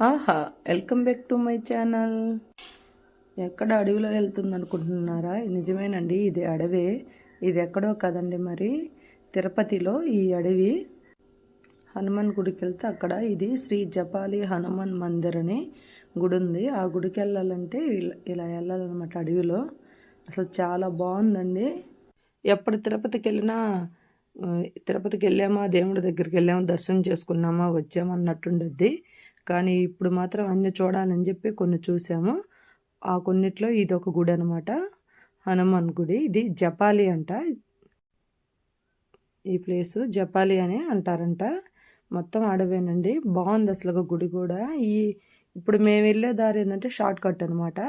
ఆహా welcome back to my channel. ఎక్కడ అడవిలో వెళ్తుంది అనుకుంటున్నారా నిజమేనండి ఇది అడవే. ఇది ఎక్కడో కదండి మరి? తిరుపతిలో ఈ అడవి. హనుమాన్ గుడికి వెళ్తే అక్కడ ఇది శ్రీ జపాలి హనుమాన్ మందిర్ అని గుడి ఉంది. ఆ గుడికి వెళ్ళాలంటే ఇలా ఇలా వెళ్ళాలన్నమాట అడవిలో. అసలు చాలా బాగుందండి. ఎప్పుడు తిరుపతికి వెళ్ళినా తిరుపతికి వెళ్ళామా దేవుడి దగ్గరికి వెళ్ళామా దర్శనం చేసుకున్నామా వచ్చామా అన్నట్టుండద్ది. కానీ ఇప్పుడు మాత్రం అన్ని చూడాలని చెప్పి కొన్ని చూసాము. ఆ కొన్నిట్లో ఇది ఒక గుడి అనమాట హనుమాన్ గుడి. ఇది జపాలి అంట. ఈ ప్లేసు జపాలి అని అంటారంట. మొత్తం అడవేనండి. బాగుంది అసలు గుడి కూడా. ఈ ఇప్పుడు మేము వెళ్ళే దారి ఏంటంటే షార్ట్ కట్ అనమాట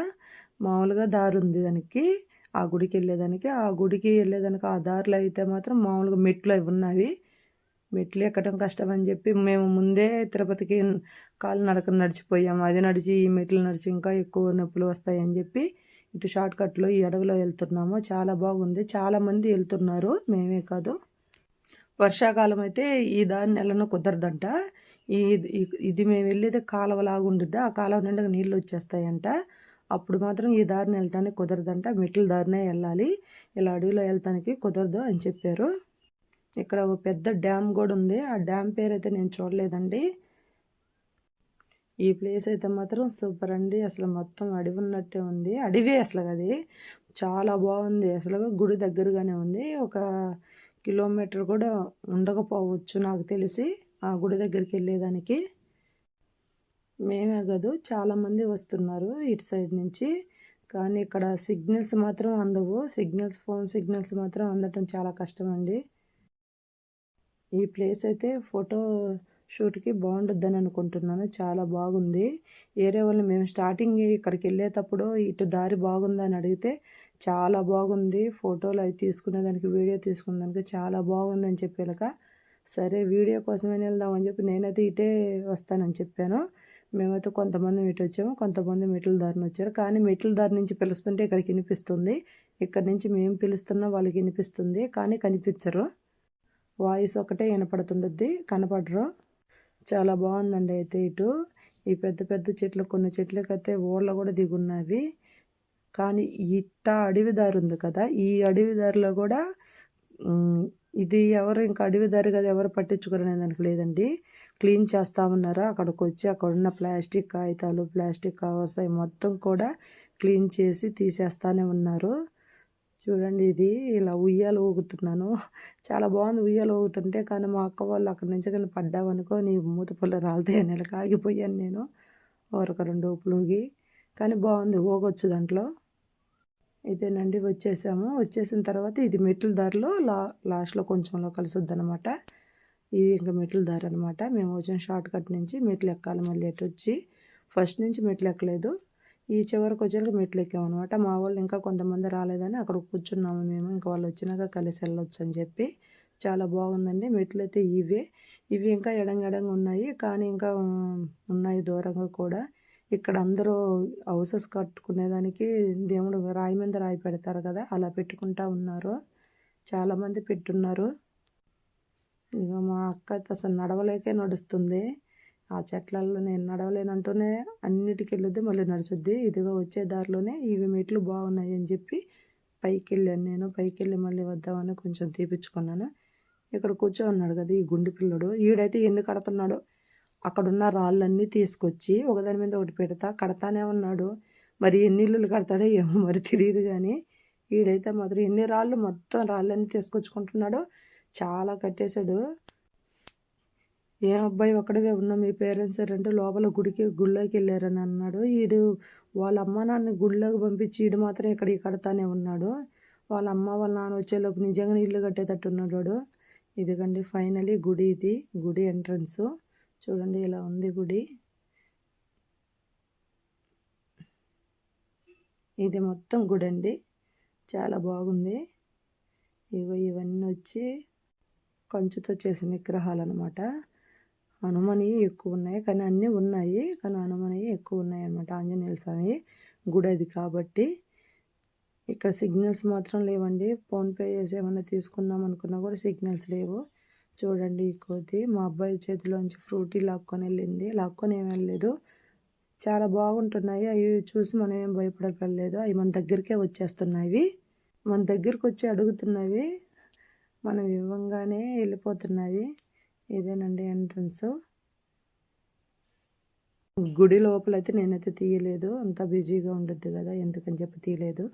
మామూలుగా దారి ఉంది దానికి. ఆ గుడికి వెళ్ళేదానికి. ఆ గుడికి వెళ్ళేదానికి ఆ దారిలో అయితే మాత్రం మామూలుగా మెట్లు అవి ఉన్నవి మెట్లు ఎక్కడం కష్టం అని చెప్పి మేము ముందే తిరుపతికి కాలు నడక నడిచిపోయాము. అది నడిచి ఈ మెట్లు నడిచి ఇంకా ఎక్కువ నొప్పులు వస్తాయని చెప్పి ఇటు షార్ట్ కట్లో ఈ అడవిలో వెళ్తున్నాము. చాలా బాగుంది. చాలామంది వెళ్తున్నారు. మేమే కాదు. వర్షాకాలం అయితే ఈ దారిని నెలను కుదరదంట. ఈ ఇది మేము వెళ్ళేది కాలువ ఉండిద్దా. ఆ కాలువ నిండా నీళ్ళు వచ్చేస్తాయంట. అప్పుడు మాత్రం ఈ దారిని వెళ్ళటానికి కుదరదంట. మెట్ల దారినే వెళ్ళాలి. ఇలా అడవిలో వెళ్తానికి కుదరదు అని చెప్పారు. ఇక్కడ ఒక పెద్ద డ్యామ్ కూడా ఉంది. ఆ డ్యామ్ పేరు అయితే నేను చూడలేదండి. ఈ ప్లేస్ అయితే మాత్రం సూపర్ అండి. అసలు మొత్తం అడవి ఉన్నట్టే ఉంది. అడవి అసలు అది. చాలా బాగుంది. అసలు గుడి దగ్గరగానే ఉంది. ఒక కిలోమీటర్ కూడా ఉండకపోవచ్చు నాకు తెలిసి ఆ గుడి దగ్గరికి వెళ్ళేదానికి. మేమే కాదు చాలామంది వస్తున్నారు ఇటు సైడ్ నుంచి. కానీ ఇక్కడ సిగ్నల్స్ మాత్రం అందవు. సిగ్నల్స్ ఫోన్ సిగ్నల్స్ మాత్రం అందటం చాలా కష్టం అండి. ఈ ప్లేస్ అయితే ఫోటో షూట్కి బాగుంటుందని అనుకుంటున్నాను. చాలా బాగుంది. ఏరే వాళ్ళు మేము స్టార్టింగ్ ఇక్కడికి వెళ్ళేటప్పుడు ఇటు దారి బాగుందని అడిగితే చాలా బాగుంది. ఫోటోలు అవి తీసుకునేదానికి వీడియో తీసుకునేదానికి చాలా బాగుంది అని చెప్పేలాక సరే వీడియో కోసమే వెళ్దామని చెప్పి నేనైతే ఇటే వస్తానని చెప్పాను. మేమైతే కొంతమంది ఇటు వచ్చాము కొంతమంది మెట్ల దారిని వచ్చారు. కానీ మెట్ల దారి నుంచి పిలుస్తుంటే ఇక్కడికి వినిపిస్తుంది. ఇక్కడ నుంచి మేము పిలుస్తున్నా వాళ్ళకి వినిపిస్తుంది కానీ కనిపించరు. వాయిస్ ఒకటే వినపడుతుండద్ది. కనపడరు? చాలా బాగుందండి అయితే ఇటు. ఈ పెద్ద పెద్ద చెట్లు కొన్ని చెట్లకైతే ఓళ్ళ కూడా దిగున్నవి కానీ ఇట్ట అడవి దారి ఉంది కదా. ఈ అడవి దారిలో కూడా ఇది ఎవరు ఇంకా అడవి దారి కదా ఎవరు పట్టించుకోరనే దానికి లేదండి. క్లీన్ చేస్తా ఉన్నారు? అక్కడికి వచ్చి అక్కడ ఉన్న ప్లాస్టిక్ కాగితాలు ప్లాస్టిక్ కవర్స్ అవి మొత్తం కూడా క్లీన్ చేసి తీసేస్తానే ఉన్నారు. చూడండి ఇది ఇలా ఉయ్యాలు ఊగుతున్నాను. చాలా బాగుంది ఉయ్యాలు ఊగుతుంటే కానీ మా అక్క వాళ్ళు అక్కడి నుంచి కానీ పడ్డావనుకో నీ మూత పుల్ల రాలితే నెలకు ఆగిపోయాను నేను. ఒక రెండు ఊపులు ఊగి కానీ బాగుంది ఊగొచ్చు దాంట్లో. ఇదేనండి వచ్చేసాము. వచ్చేసిన తర్వాత ఇది మెట్ల దారిలో లా లాస్ట్లో కొంచెంలో కలుసుద్ది అనమాట ఇది ఇంకా మెట్ల దారి అనమాట మేము వచ్చిన షార్ట్ కట్ నుంచి మెట్లు ఎక్కాలి మళ్ళీ ఎటు వచ్చి ఫస్ట్ నుంచి మెట్లు ఎక్కలేదు ఈ చివరికి వచ్చేసరికి మెట్లు ఎక్కామన్నమాట మా వాళ్ళు ఇంకా కొంతమంది రాలేదని అక్కడ కూర్చున్నాము మేము. ఇంకా వాళ్ళు వచ్చినాక కలిసి వెళ్ళొచ్చు అని చెప్పి చాలా బాగుందండి. మెట్లు అయితే ఇవే. ఇవి ఇంకా ఎడంగెడంగా ఉన్నాయి. కానీ ఇంకా ఉన్నాయి దూరంగా కూడా. ఇక్కడ అందరూ హౌసెస్ కట్టుకునేదానికి దేవుడు రాయి మీద రాయి పెడతారు కదా అలా పెట్టుకుంటా ఉన్నారు. చాలామంది పెట్టున్నారు. ఇక మా అక్క అసలు నడవలేకే నడుస్తుంది. ఆ చెట్లలో నేను నడవలేనంటూనే అన్నిటికి వెళ్ళొద్ది మళ్ళీ నడుచుద్ది. ఇదిగో వచ్చే దారిలోనే ఇవి మెట్లు బాగున్నాయి అని చెప్పి పైకి వెళ్ళాను నేను. పైకి వెళ్ళి మళ్ళీ వద్దామని కొంచెం తీపిచ్చుకున్నాను. ఇక్కడ కూర్చో ఉన్నాడు కదా ఈ గుండి పిల్లడు. ఈడైతే ఎన్ని కడుతున్నాడో. అక్కడున్న రాళ్ళన్నీ తీసుకొచ్చి ఒకదాని మీద ఒకటి పెడతా కడతానే ఉన్నాడు. మరి ఎన్ని ఇల్లులు కడతాడో ఏమో మరి తెలియదు కానీ ఈడైతే మాత్రం ఎన్ని రాళ్ళు మొత్తం రాళ్ళన్నీ తీసుకొచ్చుకుంటున్నాడు. చాలా కట్టేశాడు. ఏం అబ్బాయి ఒక్కడవే ఉన్నా మీ పేరెంట్స్ రెండు లోపల గుడికి గుళ్ళోకి వెళ్ళారని అన్నాడు. వీడు వాళ్ళ అమ్మ నాన్న గుళ్ళోకి పంపించి వీడు మాత్రం ఇక్కడ కడతానే ఉన్నాడు. వాళ్ళ అమ్మ వాళ్ళ నాన్న వచ్చేలోపు నిజంగా ఇల్లు కట్టేటట్టు ఉన్నాడు వాడు. ఇదిగండి ఫైనలీ గుడి ఇది గుడి ఎంట్రన్స్. చూడండి ఇలా ఉంది గుడి. ఇది మొత్తం గుడి అండి. చాలా బాగుంది. ఇగో ఇవన్నీ వచ్చి కంచుతో చేసిన విగ్రహాలు అనమాట హనుమని ఎక్కువ ఉన్నాయి కానీ అన్నీ ఉన్నాయి. కానీ హనుమని ఎక్కువ ఉన్నాయి అన్నమాట ఆంజనేయ స్వామి గుడి అది కాబట్టి. ఇక్కడ సిగ్నల్స్ మాత్రం లేవండి. ఫోన్పే చేసి ఏమైనా తీసుకుందాం అనుకున్నా కూడా సిగ్నల్స్ లేవు. చూడండి ఈ కోతి. మా అబ్బాయి చేతిలోంచి ఫ్రూటీ లాక్కొని వెళ్ళింది. లాక్కొని ఏం వెళ్ళలేదు. చాలా బాగుంటున్నాయి. అవి చూసి మనం ఏం భయపడలేదు అవి మన దగ్గరికే వచ్చేస్తున్నాయి. మన దగ్గరికి వచ్చి అడుగుతున్నవి మనం ఇవ్వంగానే వెళ్ళిపోతున్నాయి. ఇదేనండి ఎంట్రన్స్? గుడి లోపలైతే నేనైతే తీయలేదు. అంత బిజీగా ఉండద్దు కదా ఎందుకని చెప్పి తీయలేదు.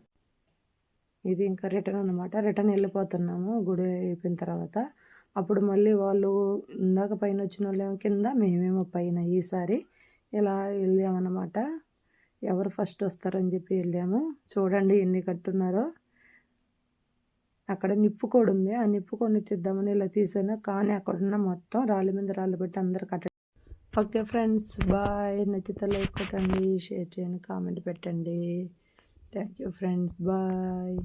ఇది ఇంకా రిటర్న్ అనమాట రిటర్న్ వెళ్ళిపోతున్నాము గుడి అయిపోయిన తర్వాత. అప్పుడు మళ్ళీ వాళ్ళు ఇందాక పైన వచ్చిన వాళ్ళేమో కింద మేమేమో పైన ఈసారి ఇలా వెళ్ళామన్నమాట. ఎవరు ఫస్ట్ వస్తారని చెప్పి వెళ్ళాము. చూడండి ఎన్ని కట్టున్నారో. అక్కడ నిప్పు కూడా ఉంది ఆ నిప్పుకోడిని తీద్దామని ఇలా తీసాను. కానీ అక్కడ ఉన్న మొత్తం రాళ్ళ మీద రాళ్ళు పెట్టి అందరు కట్ట ఓకే ఫ్రెండ్స్ బాయ్. నచ్చితే లైక్ కొట్టండి షేర్ చేయండి కామెంట్ పెట్టండి. Thank you friends bye.